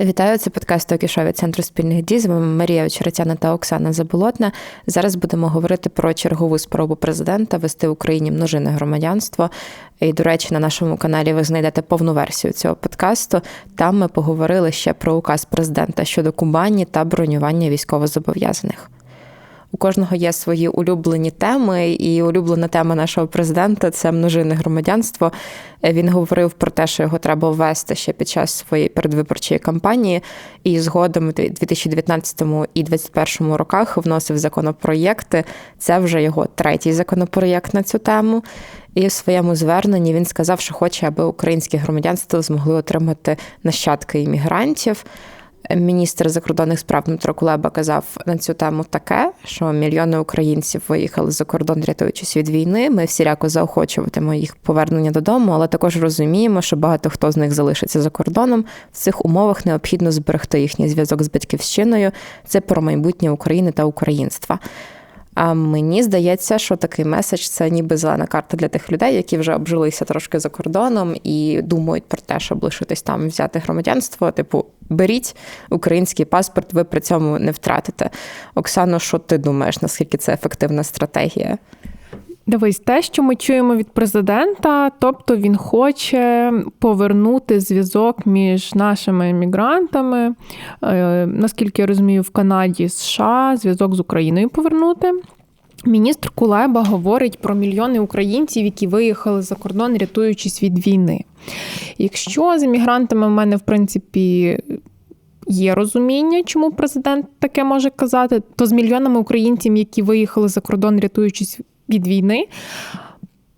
Вітаю, це подкаст «Токішо» від центру спільних дій. З вами Марія Очеретяна та Оксана Заболотна. Зараз будемо говорити про чергову спробу президента вести в Україні множине громадянство. І, до речі, на нашому каналі ви знайдете повну версію цього подкасту. Там ми поговорили ще про указ президента щодо Кубані та бронювання військовозобов'язаних. У кожного є свої улюблені теми, і улюблена тема нашого президента це множинне громадянство. Він говорив про те, що його треба ввести ще під час своєї передвиборчої кампанії, і згодом у 2019 і 2021 роках вносив законопроєкти. Це вже його третій законопроєкт на цю тему. І в своєму зверненні він сказав, що хоче, аби українське громадянство змогли отримати нащадки іммігрантів. Міністр закордонних справ Дмитро Кулеба казав на цю тему таке, що мільйони українців виїхали за кордон, рятуючись від війни. Ми всіляко заохочуватимо їх повернення додому, але також розуміємо, що багато хто з них залишиться за кордоном. В цих умовах необхідно зберегти їхній зв'язок з батьківщиною. Це про майбутнє України та українства. А мені здається, що такий меседж це ніби зелена карта для тих людей, які вже обжилися трошки за кордоном і думають про те, щоб лишитись там, взяти громадянство. Типу, беріть український паспорт, ви при цьому не втратите. Оксано, що ти думаєш? Наскільки це ефективна стратегія? Дивись, те, що ми чуємо від президента, тобто він хоче повернути зв'язок між нашими емігрантами, е, наскільки я розумію, в Канаді США зв'язок з Україною повернути. Міністр Кулеба говорить про мільйони українців, які виїхали за кордон, рятуючись від війни. Якщо з емігрантами в мене, в принципі, Є розуміння, чому президент таке може казати, то з мільйонами українців, які виїхали за кордон, рятуючись від війни.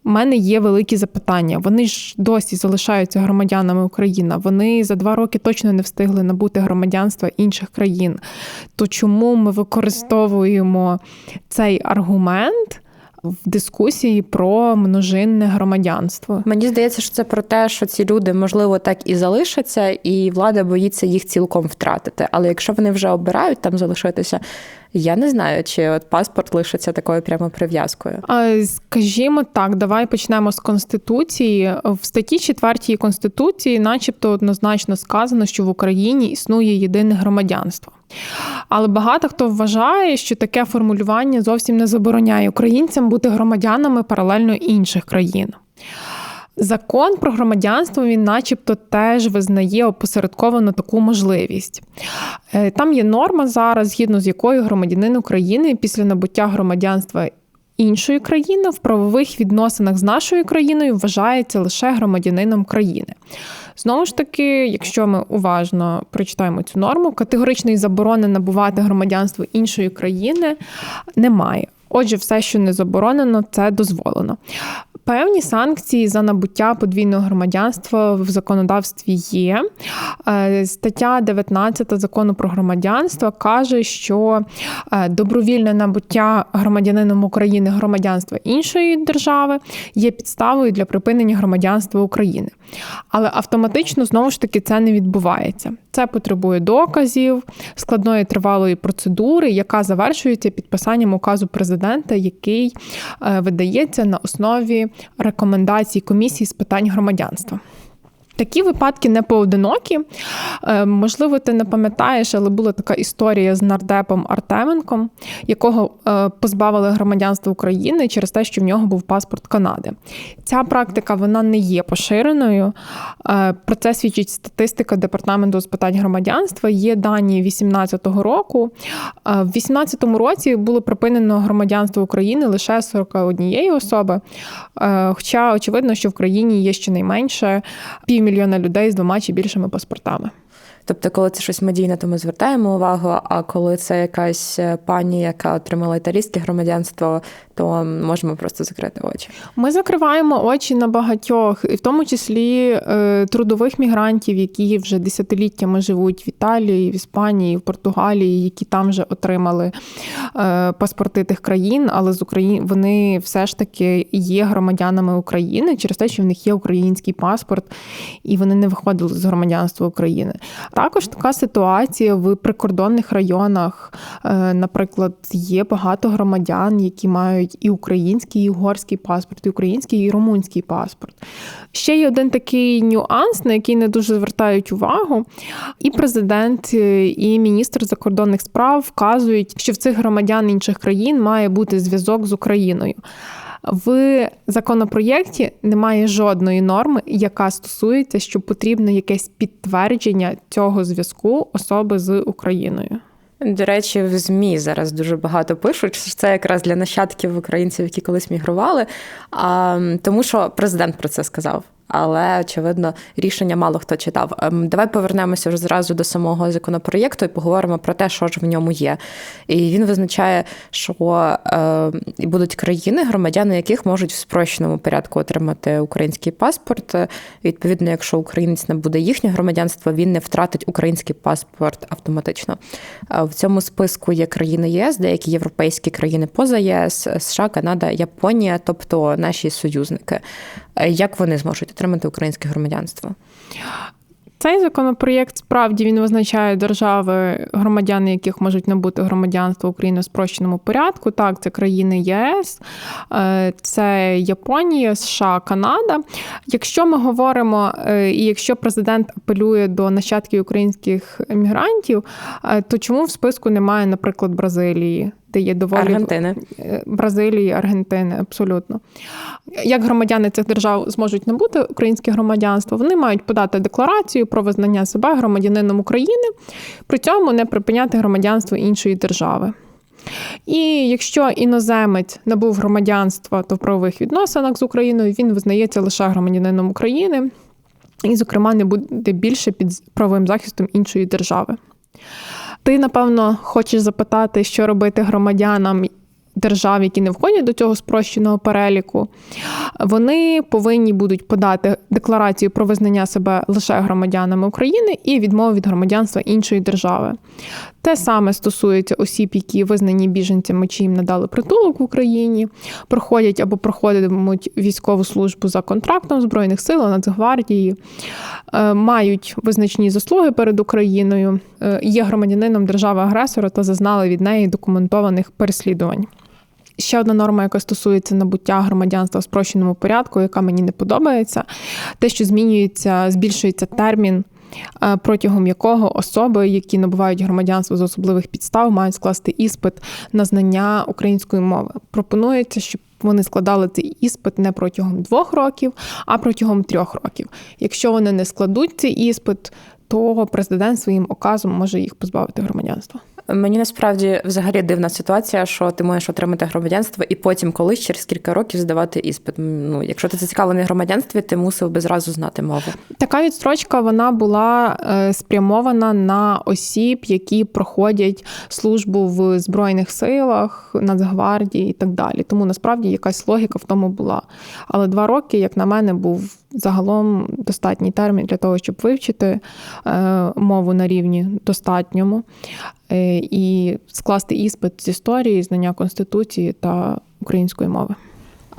У мене є великі запитання. Вони ж досі залишаються громадянами України. Вони за два роки точно не встигли набути громадянства інших країн. То чому ми використовуємо цей аргумент? В дискусії про множинне громадянство мені здається, що це про те, що ці люди можливо так і залишаться, і влада боїться їх цілком втратити. Але якщо вони вже обирають там залишитися, я не знаю, чи от паспорт лишиться такою прямо прив'язкою. Скажімо так, давай почнемо з конституції. В статті 4 конституції, начебто, однозначно сказано, що в Україні існує єдине громадянство. Але багато хто вважає, що таке формулювання зовсім не забороняє українцям бути громадянами паралельно інших країн. Закон про громадянство він, начебто, теж визнає опосередковано таку можливість. Е, там є норма зараз, згідно з якою громадянин України після набуття громадянства іншої країни в правових відносинах з нашою країною вважається лише громадянином країни. Знову ж таки, якщо ми уважно прочитаємо цю норму, категоричної заборони набувати громадянство іншої країни немає. Отже, все, що не заборонено, це дозволено. Певні санкції за набуття подвійного громадянства в законодавстві є. Е, стаття 19 закону про громадянство каже, що е, добровільне набуття громадянином України громадянства іншої держави є підставою для припинення громадянства України. Але автоматично знову ж таки це не відбувається. Це потребує доказів, складної тривалої процедури, яка завершується підписанням указу президента, який е, видається на основі рекомендацій комісії з питань громадянства. Такі випадки не поодинокі. Е, можливо, ти не пам'ятаєш, але була така історія з нардепом Артеменком, якого е, позбавили громадянства України через те, що в нього був паспорт Канади. Ця практика вона не є поширеною. Е, про це свідчить статистика департаменту з питань громадянства. Є дані 2018 року. В 2018 році було припинено громадянство України лише 41 особи. Хоча очевидно, що в країні є щонайменше пів мільйона людей з двома чи більшими паспортами. Тобто, коли це щось медійне, то ми звертаємо увагу. А коли це якась е, пані, яка отримала італійське громадянство, то можемо просто закрити очі. Ми закриваємо очі на багатьох, і в тому числі е, трудових мігрантів, які вже десятиліттями живуть в Італії, в Іспанії, в Португалії, які там вже отримали е, паспорти тих країн, але з України вони все ж таки є громадянами України через те, що в них є український паспорт. і вони не виходили з громадянства України. Також така ситуація в прикордонних районах. Е, Наприклад, є багато громадян, які мають і український, і угорський паспорт, і український, і румунський паспорт. Ще є один такий нюанс, на який не дуже звертають увагу. І президент, е, і міністр закордонних справ вказують, що в цих громадян інших країн має бути зв'язок з Україною. В законопроєкті немає жодної норми, яка стосується, що потрібно якесь підтвердження цього зв'язку особи з Україною. До речі, в ЗМІ зараз дуже багато пишуть, що це якраз для нащадків українців, які колись мігрували. А, Тому що президент про це сказав. Але очевидно, рішення мало хто читав. Ем, Давай повернемося вже зразу до самого законопроєкту і поговоримо про те, що ж в ньому є. І він визначає, що е, будуть країни, громадяни яких можуть в спрощеному порядку отримати український паспорт. Відповідно, якщо українець не буде їхнє громадянство, він не втратить український паспорт автоматично. Е, В цьому списку є країни ЄС, деякі європейські країни поза ЄС, США, Канада, Японія, тобто наші союзники. Е, Як вони зможуть отримати українське громадянство? Цей законопроєкт справді він визначає держави, громадяни яких можуть набути громадянство України в спрощеному порядку. Так, це країни ЄС, е, це Японія, США, Канада. Якщо ми говоримо, е, і якщо президент апелює до нащадків українських емігрантів, е, то чому в списку немає, наприклад, Бразилії? Де є доволі Аргентини. Е, Бразилії, Аргентини, абсолютно. Як громадяни цих держав зможуть набути українське громадянство, вони мають подати декларацію про визнання себе громадянином України, при цьому не припиняти громадянство іншої держави. І якщо іноземець набув громадянства то в правових відносинах з Україною, він визнається лише громадянином України і, зокрема, не буде більше під правовим захистом іншої держави. Ти, напевно, хочеш запитати, що робити громадянам держав, які не входять до цього спрощеного переліку. Вони повинні будуть подати декларацію про визнання себе лише громадянами України і відмову від громадянства іншої держави. Те саме стосується осіб, які визнані біженцями, чи їм надали притулок в Україні, проходять або проходитимуть військову службу за контрактом Збройних сил, Нацгвардії, е, мають визначні заслуги перед Україною, е, є громадянином держави-агресора та зазнали від неї документованих переслідувань. Ще одна норма, яка стосується набуття громадянства в спрощеному порядку, яка мені не подобається, те, що змінюється, збільшується термін, е, протягом якого особи, які набувають громадянство з особливих підстав, мають скласти іспит на знання української мови. Пропонується, щоб вони складали цей іспит не протягом двох років, а протягом трьох років. Якщо вони не складуть цей іспит, то президент своїм оказом може їх позбавити громадянства. Мені насправді взагалі дивна ситуація, що ти можеш отримати громадянство і потім колись через кілька років здавати іспит. Ну, якщо ти зацікавлений громадянстві, ти мусив би зразу знати мову. Така відстрочка вона була е, спрямована на осіб, які проходять службу в збройних силах, Нацгвардії і так далі. Тому насправді якась логіка в тому була. Але два роки, як на мене, був загалом достатній термін для того, щоб вивчити е, мову на рівні достатньому і скласти іспит з історії, знання конституції та української мови.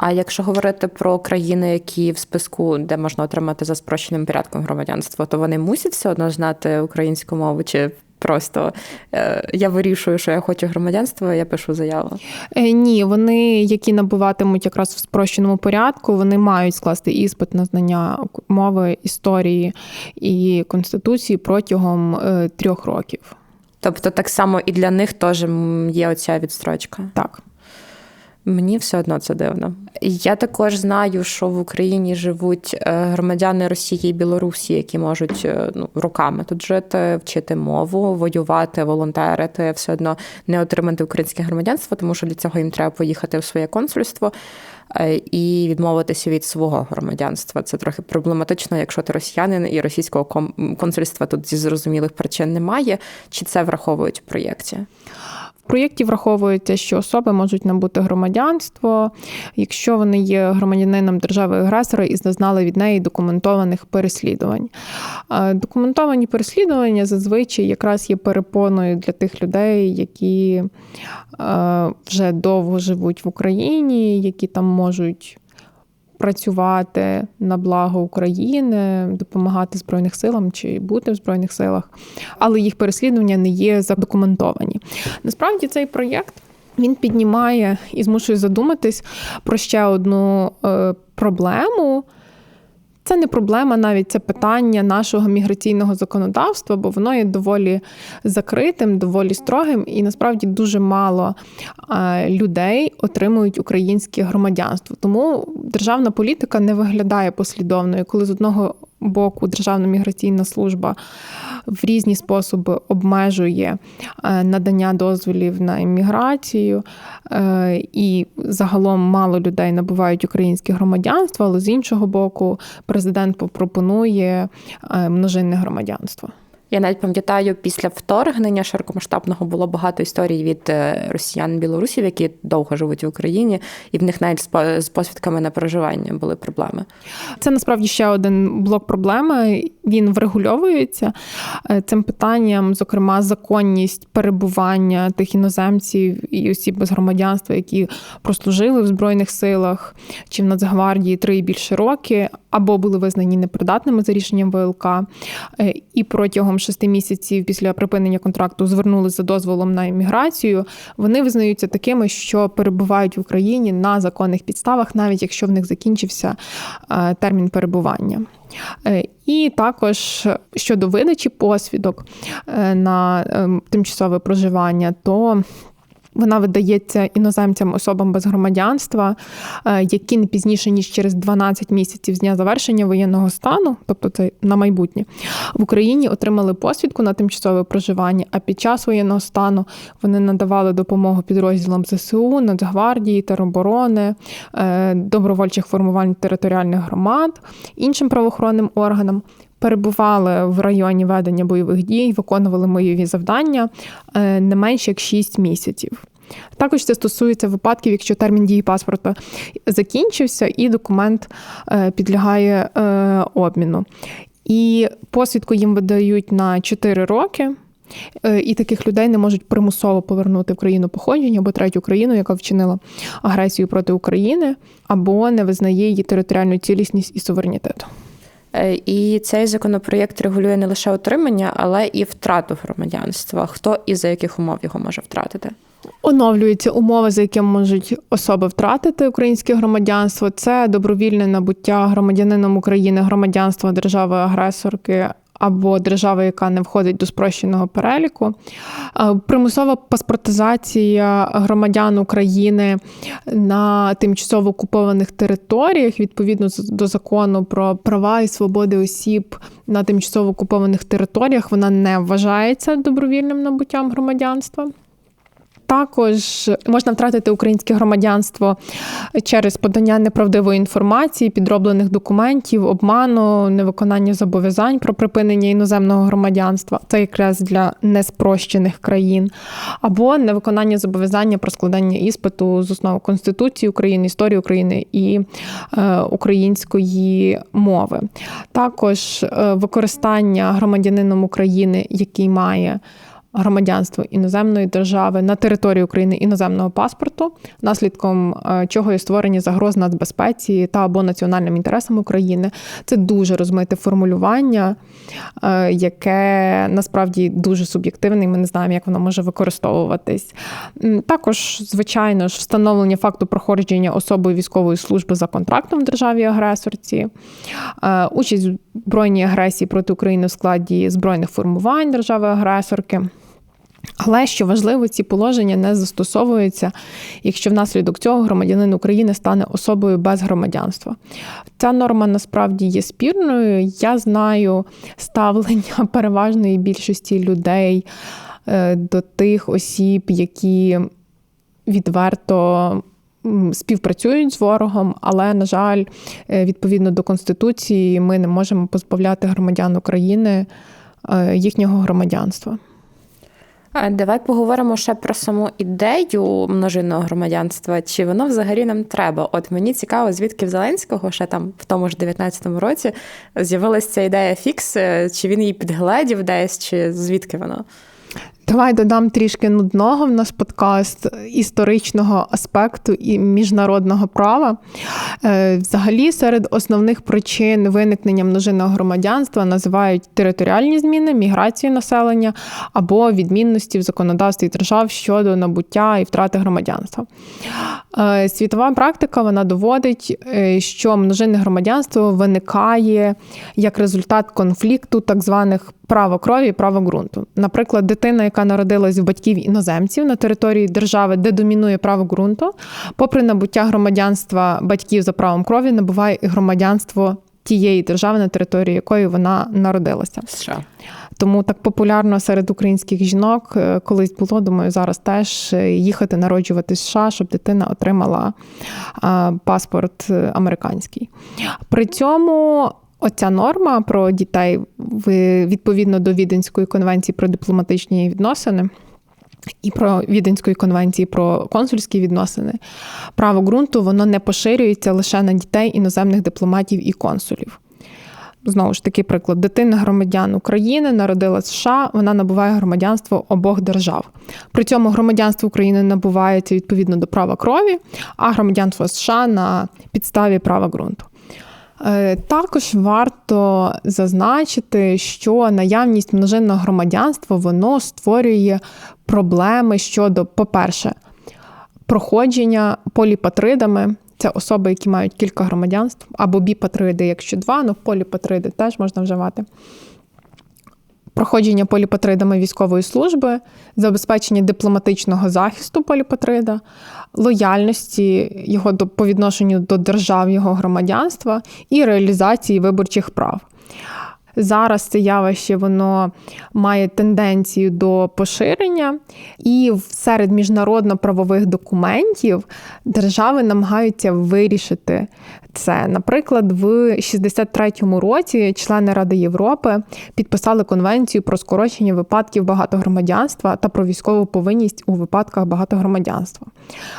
А якщо говорити про країни, які в списку, де можна отримати за спрощеним порядком громадянство, то вони мусять все одно знати українську мову чи. Просто е, я вирішую, що я хочу громадянство, я пишу заяву. Е, ні, вони, які набуватимуть якраз в спрощеному порядку, вони мають скласти іспит на знання мови, історії і конституції протягом е, трьох років. Тобто, так само і для них теж є оця відстрочка. Так. Мені все одно це дивно. Я також знаю, що в Україні живуть е, громадяни Росії і Білорусі, які можуть е, ну, роками тут жити, вчити мову, воювати, волонтерити, все одно не отримати українське громадянство, тому що для цього їм треба поїхати в своє консульство е, і відмовитися від свого громадянства. Це трохи проблематично, якщо ти росіянин і російського консульства тут зі зрозумілих причин немає. Чи це враховують у проєкті? Проєкті враховується, що особи можуть набути громадянство, якщо вони є громадянином держави-агресора і зазнали від неї документованих переслідувань. Документовані переслідування зазвичай якраз є перепоною для тих людей, які вже довго живуть в Україні, які там можуть працювати на благо України, допомагати Збройних силам чи бути в Збройних силах, але їх переслідування не є задокументовані. Насправді цей проєкт. Він піднімає і змушує задуматись про ще одну е, проблему. Це не проблема, навіть це питання нашого міграційного законодавства, бо воно є доволі закритим, доволі строгим, і насправді дуже мало людей отримують українське громадянство. Тому державна політика не виглядає послідовною, коли з одного боку Державна міграційна служба в різні способи обмежує е, надання дозволів на імміграцію, е, і загалом мало людей набувають українське громадянство, але з іншого боку, президент пропонує е, множинне громадянство. Я навіть пам'ятаю, після вторгнення широкомасштабного було багато історій від е, росіян білорусів, які довго живуть в Україні, і в них навіть з посвідками на проживання були проблеми. Це насправді ще один блок проблеми. Він врегульовується е, цим питанням, зокрема, законність перебування тих іноземців і осіб без громадянства, які прослужили в збройних силах чи в Нацгвардії три і більше роки, або були визнані непридатними за рішенням ВЛК, е, і протягом шести місяців після припинення контракту звернулися за дозволом на імміграцію, вони визнаються такими, що перебувають в Україні на законних підставах, навіть якщо в них закінчився е, термін перебування. Е, і також щодо видачі посвідок е, на ем, тимчасове проживання, то вона видається іноземцям особам без громадянства, е, які не пізніше ніж через 12 місяців з дня завершення воєнного стану, тобто це на майбутнє, в Україні отримали посвідку на тимчасове проживання. А під час воєнного стану вони надавали допомогу підрозділам ЗСУ, Нацгвардії, тероборони, е, добровольчих формувань територіальних громад, іншим правоохоронним органам перебували в районі ведення бойових дій, виконували бойові завдання е, не менше як 6 місяців. Також це стосується випадків, якщо термін дії паспорта закінчився, і документ е, підлягає е, обміну. І посвідку їм видають на 4 роки. І таких людей не можуть примусово повернути в країну походження або третю країну, яка вчинила агресію проти України, або не визнає її територіальну цілісність і суверенітет. Е, і цей законопроєкт регулює не лише отримання, але і втрату громадянства. Хто і за яких умов його може втратити? Оновлюються умови, за якими можуть особи втратити українське громадянство. Це добровільне набуття громадянином України громадянства держави-агресорки або держава, яка не входить до спрощеного переліку, е, примусова паспортизація громадян України на тимчасово окупованих територіях відповідно до закону про права і свободи осіб на тимчасово окупованих територіях, вона не вважається добровільним набуттям громадянства. Також можна втратити українське громадянство через подання неправдивої інформації, підроблених документів, обману, невиконання зобов'язань про припинення іноземного громадянства. Це якраз для неспрощених країн, або невиконання зобов'язання про складання іспиту з основ Конституції України, історії України і е, української мови. Також е, використання громадянином України, який має громадянство іноземної держави на території України іноземного паспорту, наслідком е, чого є створення загроз нацбезпеці та або національним інтересам України. Це дуже розмите формулювання, е, яке насправді дуже суб'єктивне, і ми не знаємо, як воно може використовуватись. Також, звичайно ж, встановлення факту проходження особою військової служби за контрактом в державі-агресорці, е, участь збройній агресії проти України в складі збройних формувань держави-агресорки. Але що важливо, ці положення не застосовуються, якщо внаслідок цього громадянин України стане особою без громадянства. Ця норма насправді є спірною. Я знаю ставлення переважної більшості людей е, до тих осіб, які відверто. Співпрацюють з ворогом, але, на жаль, е, відповідно до Конституції, ми не можемо позбавляти громадян України е, їхнього громадянства. Давай поговоримо ще про саму ідею множинного громадянства. Чи воно взагалі нам треба? От мені цікаво, звідки в Зеленського ще там в тому ж 19-му році з'явилася ця ідея фікс, чи він її підгледів десь, чи звідки воно? Давай додам трішки нудного в наш подкаст історичного аспекту і міжнародного права. Е, взагалі, серед основних причин виникнення множинного громадянства називають територіальні зміни, міграцію населення або відмінності в законодавстві держав щодо набуття і втрати громадянства. Е, світова практика вона доводить, е, що множинне громадянство виникає як результат конфлікту так званих право крові і право ґрунту. Наприклад, дитина, яка народилась в батьків іноземців на території держави, де домінує право ґрунту, попри набуття громадянства батьків за правом крові, набуває і громадянство тієї держави, на території якої вона народилася. США. Тому так популярно серед українських жінок е, колись було, думаю, зараз теж е, їхати народжувати США, щоб дитина отримала паспорт е, американський. При цьому. Оця норма про дітей відповідно до Віденської конвенції про дипломатичні відносини і про Віденської конвенції про консульські відносини, право ґрунту воно не поширюється лише на дітей іноземних дипломатів і консулів. Знову ж таки, приклад, дитина громадян України народила США, вона набуває громадянство обох держав. При цьому громадянство України набувається відповідно до права крові, а громадянство США на підставі права ґрунту. Е, також варто зазначити, що наявність множинного громадянства воно створює проблеми щодо, по-перше, проходження поліпатридами. Це особи, які мають кілька громадянств, або біпатриди, якщо два, ну поліпатриди теж можна вживати. Проходження поліпатридами військової служби, забезпечення дипломатичного захисту поліпатрида, лояльності його по відношенню до держав його громадянства і реалізації виборчих прав. Зараз це явище воно має тенденцію до поширення, і серед міжнародно-правових документів держави намагаються вирішити це. Наприклад, в 63-му році члени Ради Європи підписали конвенцію про скорочення випадків багатогромадянства та про військову повинність у випадках багатогромадянства.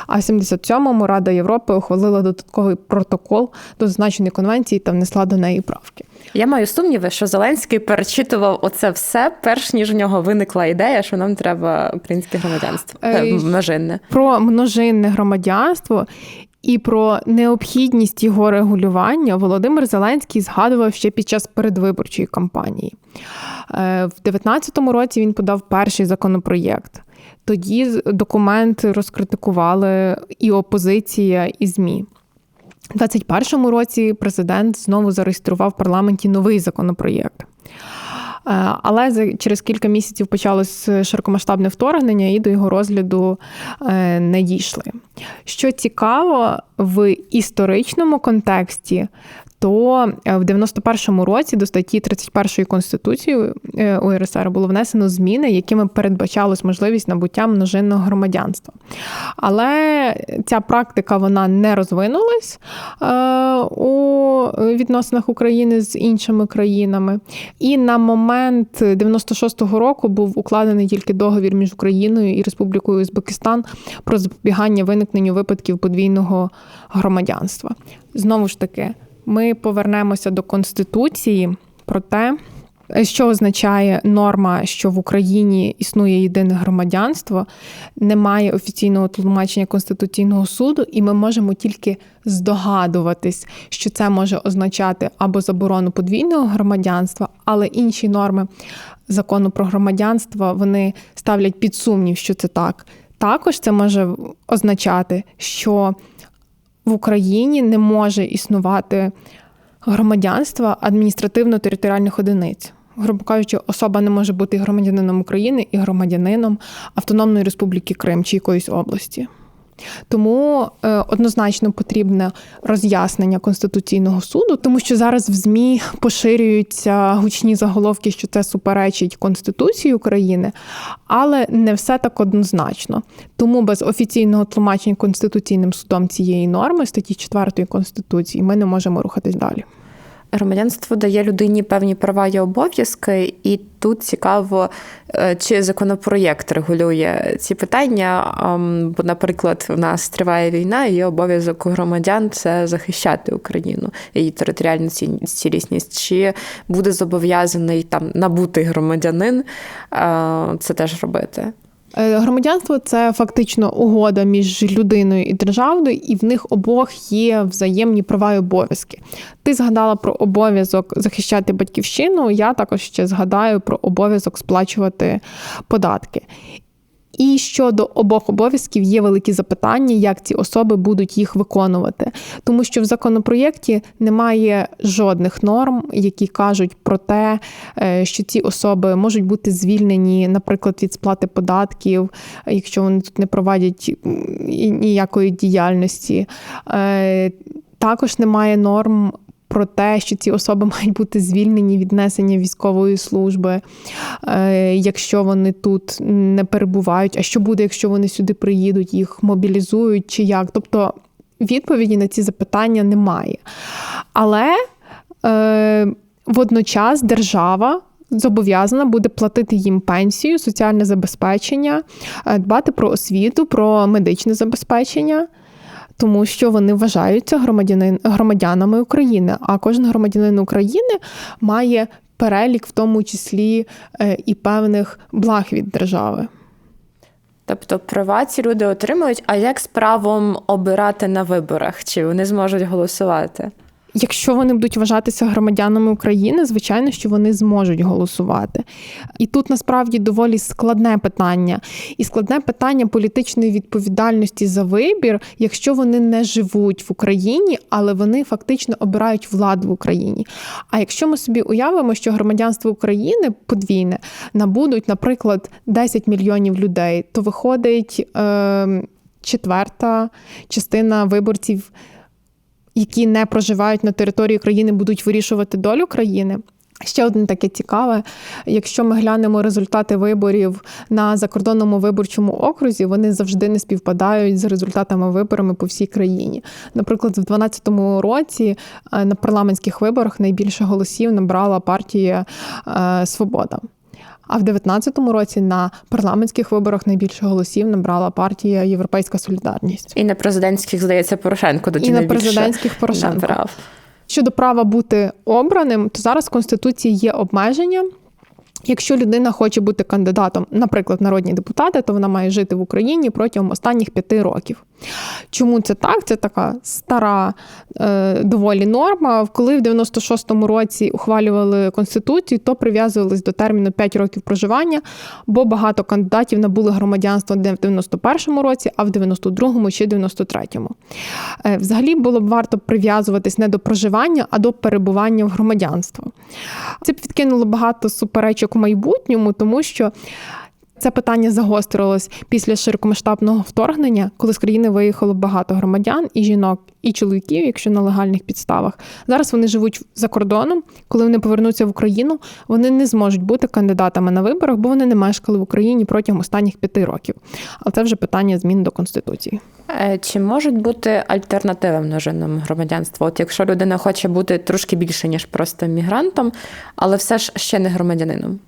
А в 77-му Рада Європи ухвалила додатковий протокол до зазначеної конвенції та внесла до неї правки. Я маю сумніви, що Зеленський перечитував оце все, перш ніж у нього виникла ідея, що нам треба українське громадянство е, множинне про множинне громадянство. І про необхідність його регулювання Володимир Зеленський згадував ще під час передвиборчої кампанії. Е, в 2019 році він подав перший законопроєкт. Тоді документ розкритикували і опозиція, і ЗМІ. У 2021 році президент знову зареєстрував в парламенті новий законопроєкт. Е, але через кілька місяців почалось широкомасштабне вторгнення і до його розгляду е, не дійшли. Що цікаво, в історичному контексті то е, в 91-му році до статті 31 Конституції е, УРСР було внесено зміни, якими передбачалось можливість набуття множинного громадянства. Але ця практика вона не розвинулась е, у відносинах України з іншими країнами. І на момент 96-го року був укладений тільки договір між Україною і Республікою Узбекистан про запобігання виникненню випадків подвійного громадянства. Знову ж таки ми повернемося до конституції про те, що означає норма, що в Україні існує єдине громадянство, немає офіційного тлумачення Конституційного суду, і ми можемо тільки здогадуватись, що це може означати або заборону подвійного громадянства, але інші норми закону про громадянство вони ставлять під сумнів, що це так. Також це може означати, що в Україні не може існувати громадянства адміністративно-територіальних одиниць. Грубо кажучи, особа не може бути громадянином України і громадянином Автономної Республіки Крим чи якоїсь області. Тому е, однозначно потрібне роз'яснення Конституційного суду, тому що зараз в ЗМІ поширюються гучні заголовки, що це суперечить Конституції України, але не все так однозначно. Тому без офіційного тлумачення Конституційним судом цієї норми статті 4 Конституції ми не можемо рухатись далі. Громадянство дає людині певні права і обов'язки, і тут цікаво, е, чи законопроєкт регулює ці питання. Бо, наприклад, в нас триває війна, і обов'язок громадян це захищати Україну, її територіальну цілісність. Чи буде зобов'язаний там набутий громадянин е, це теж робити? Е, Громадянство це фактично угода між людиною і державою, і в них обох є взаємні права і обов'язки. Ти згадала про обов'язок захищати батьківщину. Я також ще згадаю про обов'язок сплачувати податки. І щодо обох обов'язків є великі запитання, як ці особи будуть їх виконувати, тому що в законопроєкті немає жодних норм, які кажуть про те, е, що ці особи можуть бути звільнені, наприклад, від сплати податків, якщо вони тут не проводять ніякої діяльності. Е, Також немає норм. Про те, що ці особи мають бути звільнені від несення військової служби, е, якщо вони тут не перебувають. А що буде, якщо вони сюди приїдуть, їх мобілізують чи як? Тобто відповіді на ці запитання немає. Але е, водночас держава. Зобов'язана буде платити їм пенсію, соціальне забезпечення, е, дбати про освіту, про медичне забезпечення, тому що вони вважаються громадянами України. А кожен громадянин України має перелік, в тому числі е, і певних благ від держави. Тобто права ці люди отримують, а як з правом обирати на виборах? Чи вони зможуть голосувати? Якщо вони будуть вважатися громадянами України, звичайно, що вони зможуть голосувати. І тут насправді доволі складне питання. І складне питання політичної відповідальності за вибір, якщо вони не живуть в Україні, але вони фактично обирають владу в Україні. А якщо ми собі уявимо, що громадянство України подвійне набудуть, наприклад, 10 мільйонів людей, то виходить е, четверта частина виборців які не проживають на території країни, будуть вирішувати долю країни. Ще одне таке цікаве. Якщо ми глянемо результати виборів на закордонному виборчому окрузі, вони завжди не співпадають з результатами виборами по всій країні. Наприклад, в 2012 році е, на парламентських виборах найбільше голосів набрала партія е, Свобода. А в 2019 році на парламентських виборах найбільше голосів набрала партія Європейська Солідарність. І на президентських, здається, Порошенко до І на президентських Порошенко. набрав. Щодо права бути обраним, то зараз в Конституції є обмеження. Якщо людина хоче бути кандидатом, наприклад, народні депутати, то вона має жити в Україні протягом останніх п'яти років. Чому це так? Це така стара е, доволі норма. Коли в 96-му році ухвалювали конституцію, то прив'язувались до терміну 5 років проживання, бо багато кандидатів набули громадянство не в 91-му році, а в 92-му чи 93-му. Е, Взагалі було б варто прив'язуватись не до проживання, а до перебування в громадянство. Це б відкинуло багато суперечок у майбутньому, тому що. Це питання загострилось після широкомасштабного вторгнення, коли з країни виїхало багато громадян і жінок, і чоловіків, якщо на легальних підставах. Зараз вони живуть за кордоном. Коли вони повернуться в Україну, вони не зможуть бути кандидатами на виборах, бо вони не мешкали в Україні протягом останніх п'яти років. Але це вже питання змін до конституції. Е, Чи можуть бути альтернативи множинному громадянству? От якщо людина хоче бути трошки більше, ніж просто мігрантом, але все ж ще не громадянином.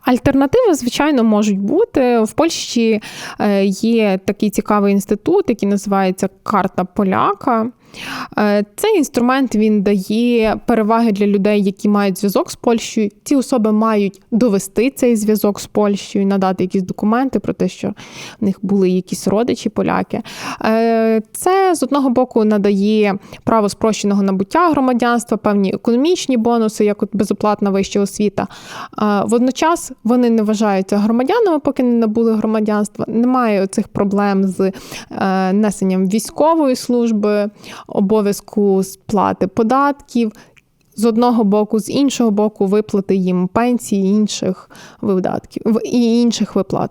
Альтернативи, звичайно, можуть бути. В Польщі е, є такий цікавий інститут, який називається Карта Поляка. Е, Цей інструмент він дає переваги для людей, які мають зв'язок з Польщею. Ці особи мають довести цей зв'язок з Польщею, надати якісь документи про те, що в них були якісь родичі поляки. Е, Це з одного боку надає право спрощеного набуття громадянства, певні економічні бонуси, як от безоплатна вища освіта. Е, Водночас вони не вважаються громадянами, поки не набули громадянства. Немає цих проблем з несенням військової служби, обов'язку сплати податків. З одного боку, з іншого боку, виплати їм пенсії інших видатків і інших виплат.